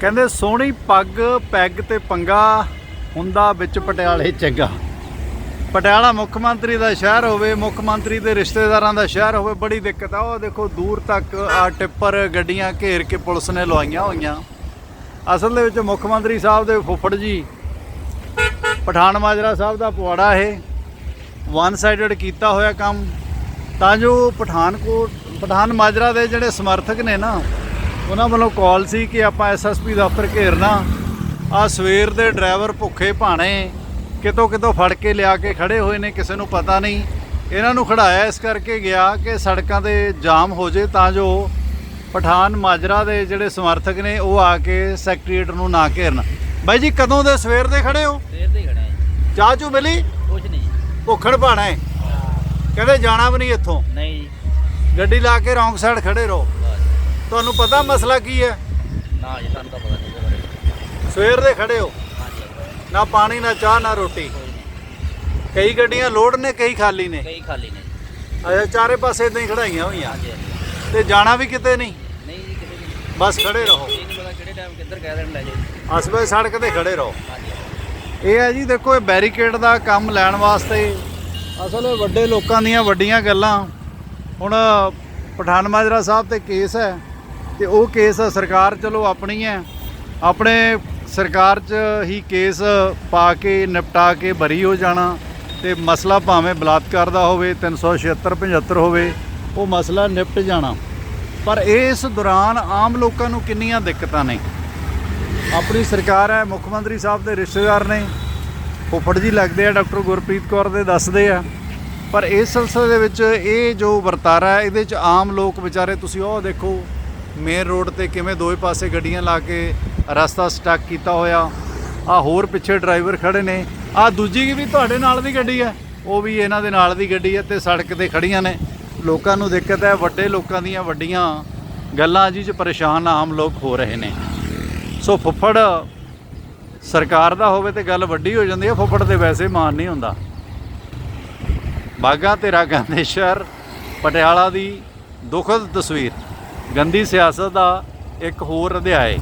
ਕਹਿੰਦੇ ਸੋਹਣੀ ਪੱਗ, ਪੈਗ ਤੇ ਪੰਗਾ ਹੁੰਦਾ ਵਿੱਚ ਪਟਿਆਲੇ ਚੰਗਾ। ਪਟਿਆਲਾ ਮੁੱਖ ਮੰਤਰੀ ਦਾ ਸ਼ਹਿਰ ਹੋਵੇ, ਮੁੱਖ ਮੰਤਰੀ ਦੇ ਰਿਸ਼ਤੇਦਾਰਾਂ ਦਾ ਸ਼ਹਿਰ ਹੋਵੇ, ਬੜੀ ਦਿੱਕਤ ਆ। ਉਹ ਦੇਖੋ, ਦੂਰ ਤੱਕ ਆ ਟਿੱਪਰ, ਗੱਡੀਆਂ ਘੇਰ ਕੇ ਪੁਲਿਸ ਨੇ ਲਵਾਈਆਂ ਹੋਈਆਂ। ਅਸਲ ਦੇ ਵਿੱਚ ਮੁੱਖ ਮੰਤਰੀ ਸਾਹਿਬ ਦੇ ਫੁੱਫੜ ਜੀ, ਪਠਾਨ ਮਾਜਰਾ ਸਾਹਿਬ ਦਾ ਪਵਾੜਾ ਇਹ। ਵਨ ਸਾਈਡਡ ਕੀਤਾ ਹੋਇਆ ਕੰਮ। ਤਾਂ ਜੋ ਪਠਾਨਕੋਟ, ਪਠਾਨ ਮਾਜਰਾ ਦੇ ਜਿਹੜੇ ਸਮਰਥਕ ਨੇ ਨਾ ਉਹਨਾਂ ਵੱਲੋਂ ਕਾਲ ਸੀ ਕਿ ਆਪਾਂ ਐਸਐਸਪੀ ਦਫ਼ਤਰ ਘੇਰਨਾ। ਆ ਸਵੇਰ ਦੇ ਡਰਾਈਵਰ ਭੁੱਖੇ ਭਾਣੇ ਕਿਤੋਂ ਕਿਤੋਂ ਫੜ ਕੇ ਲਿਆ ਕੇ ਖੜੇ ਹੋਏ ਨੇ ਕਿਸੇ ਨੂੰ ਪਤਾ ਨਹੀਂ। ਇਹਨਾਂ ਨੂੰ ਖੜਾਇਆ ਇਸ ਕਰਕੇ ਗਿਆ ਕਿ ਸੜਕਾਂ ਤੇ ਜਾਮ ਹੋ ਜੇ ਤਾਂ ਜੋ ਪਠਾਨ ਮਾਜਰਾ ਦੇ ਜਿਹੜੇ ਸਮਰਥਕ ਨੇ ਉਹ ਆ ਕੇ ਸੈਕਟਰੀਏਟ ਨੂੰ ਨਾ ਘੇਰਨ। ਬਾਈ ਜੀ ਕਦੋਂ ਦੇ ਸਵੇਰ ਦੇ ਖੜੇ ਹੋ? ਸਵੇਰ ਦੇ ਖੜਾ ਹੈ ਚਾਹ ਚੂ ਮਿਲੀ? ਕੁਛ ਨਹੀਂ। ਭੁੱਖੜ ਭਾਣਾ। ਹੈ। ਕਹਿੰਦੇ ਜਾਣਾ ਵੀ ਨਹੀਂ ਇੱਥੋਂ। ਨਹੀਂ ਗੱਡੀ ਲਾ ਕੇ ਰੌਂਗ ਸਾਈਡ ਖੜੇ ਰਹੋ। ਤੁਹਾਨੂੰ ਪਤਾ ਮਸਲਾ ਕੀ ਹੈ? ਨਾ ਜੀ ਤੁਹਾਨੂੰ ਤਾਂ ਪਤਾ ਨਹੀਂ ਇਹਦੇ ਬਾਰੇ। ਸਵੇਰ ਦੇ ਖੜੇ ਹੋ। ਹਾਂਜੀ ਨਾ ਪਾਣੀ ਨਾ ਚਾਹ ਨਾ ਰੋਟੀ। ਕੋਈ ਗੱਡੀਆਂ ਲੋਡ ਨੇ ਕਈ ਖਾਲੀ ਨੇ। ਕਈ ਖਾਲੀ ਨੇ। ਅੱਛਾ ਚਾਰੇ ਪਾਸੇ ਇਦਾਂ ਹੀ ਖੜਾਈਆਂ ਹੋਈਆਂ। ਹਾਂਜੀ ਹਾਂਜੀ। ਤੇ ਜਾਣਾ ਵੀ ਕਿਤੇ ਨਹੀਂ? ਨਹੀਂ ਜੀ ਕਿਤੇ ਨਹੀਂ। ਬਸ ਖੜੇ ਰਹੋ। ਇਹ ਨਹੀਂ ਪਤਾ ਕਿਹੜੇ ਟਾਈਮ ਕਿੱਧਰ ਕਹਿ ਦੇਣ ਲੈ ਜਾਓ। ਅਸਵੇ ਸੜਕ ਤੇ ਖੜੇ ਰਹੋ। ਹਾਂਜੀ। ਇਹ ਹੈ ਜੀ ਦੇਖੋ ਇਹ ਬੈਰੀਕੇਡ ਦਾ ਕੰਮ ਲੈਣ ਵਾਸਤੇ ਅਸਲ ਵੱਡੇ ਲੋਕਾਂ ਦੀਆਂ ਵੱਡੀਆਂ ਗੱਲਾਂ। ਹੁਣ ਪਠਾਨ ਮਾਜਰਾ ਸਾਹਿਬ ਤੇ ਕੇਸ ਹੈ। ਤੇ ਉਹ ਕੇਸ ਸਰਕਾਰ ਚਲੋ ਆਪਣੀ ਹੈ। ਆਪਣੇ ਸਰਕਾਰ 'ਚ ਹੀ ਕੇਸ ਪਾ ਕੇ, ਨਿਪਟਾ ਕੇ ਬਰੀ ਹੋ ਜਾਣਾ ਤੇ ਮਸਲਾ ਭਾਵੇਂ ਬਲਾਤਕਾਰ ਦਾ ਹੋਵੇ 376 75 ਹੋਵੇ, ਉਹ ਮਸਲਾ ਨਿਪਟ ਜਾਣਾ। ਪਰ ਇਸ ਦੌਰਾਨ ਆਮ ਲੋਕਾਂ ਨੂੰ ਕਿੰਨੀਆਂ ਦਿੱਕਤਾਂ ਨੇ? ਆਪਣੀ ਸਰਕਾਰ ਹੈ, ਮੁੱਖ ਮੰਤਰੀ ਸਾਹਿਬ ਦੇ ਰਿਸ਼ਤੇਦਾਰ ਨੇ। ਫੁੱਫੜ ਜੀ ਲੱਗਦੇ ਆ, ਡਾਕਟਰ ਗੁਰਪ੍ਰੀਤ ਕੌਰ ਦੇ ਦੱਸਦੇ ਆ। ਪਰ ਇਸ ਸਿਲਸਿਲੇ ਦੇ ਵਿੱਚ ਇਹ ਜੋ ਵਰਤਾਰਾ ਹੈ, ਇਹਦੇ ਚ ਆਮ ਲੋਕ ਵਿਚਾਰੇ, ਤੁਸੀਂ ਉਹ ਦੇਖੋ ਮੇਨ ਰੋਡ ਤੇ ਕਿਵੇਂ ਦੋਵੇਂ ਪਾਸੇ ਗੱਡੀਆਂ ਲਾ ਕੇ ਰਸਤਾ ਸਟਕ ਕੀਤਾ ਹੋਇਆ ਆ ਹੋਰ ਪਿੱਛੇ ਡਰਾਈਵਰ ਖੜੇ ਨੇ ਆ ਦੂਜੀ ਵੀ ਤੁਹਾਡੇ ਨਾਲ ਦੀ ਗੱਡੀ ਹੈ, ਉਹ ਵੀ ਇਹਨਾਂ ਦੇ ਨਾਲ ਦੀ ਗੱਡੀ ਹੈ ਤੇ ਸੜਕ ਤੇ ਖੜੀਆਂ ਨੇ। ਲੋਕਾਂ ਨੂੰ ਦਿੱਕਤ ਹੈ, ਵੱਡੇ ਲੋਕਾਂ ਦੀਆਂ ਵੱਡੀਆਂ ਗੱਲਾਂ ਜੀ ਚ ਪਰੇਸ਼ਾਨ ਆਮ ਲੋਕ ਹੋ ਰਹੇ ਨੇ। ਸੋ ਫੁੱਫੜ ਸਰਕਾਰ ਦਾ ਹੋਵੇ ਤੇ ਗੱਲ ਵੱਡੀ ਹੋ ਜਾਂਦੀ ਹੈ, ਫੁੱਫੜ ਤੇ ਵੈਸੇ ਮਾਨ ਨਹੀਂ ਹੁੰਦਾ। ਬਾਗਾ ਤੇਰਾ ਗਾਂਧੇਸ਼ਰ ਪਟਿਆਲਾ ਦੀ ਦੁਖਦ ਤਸਵੀਰ। ਗੰਦੀ ਸਿਆਸਤ ਦਾ ਇੱਕ ਹੋਰ ਅਧਿਆਏ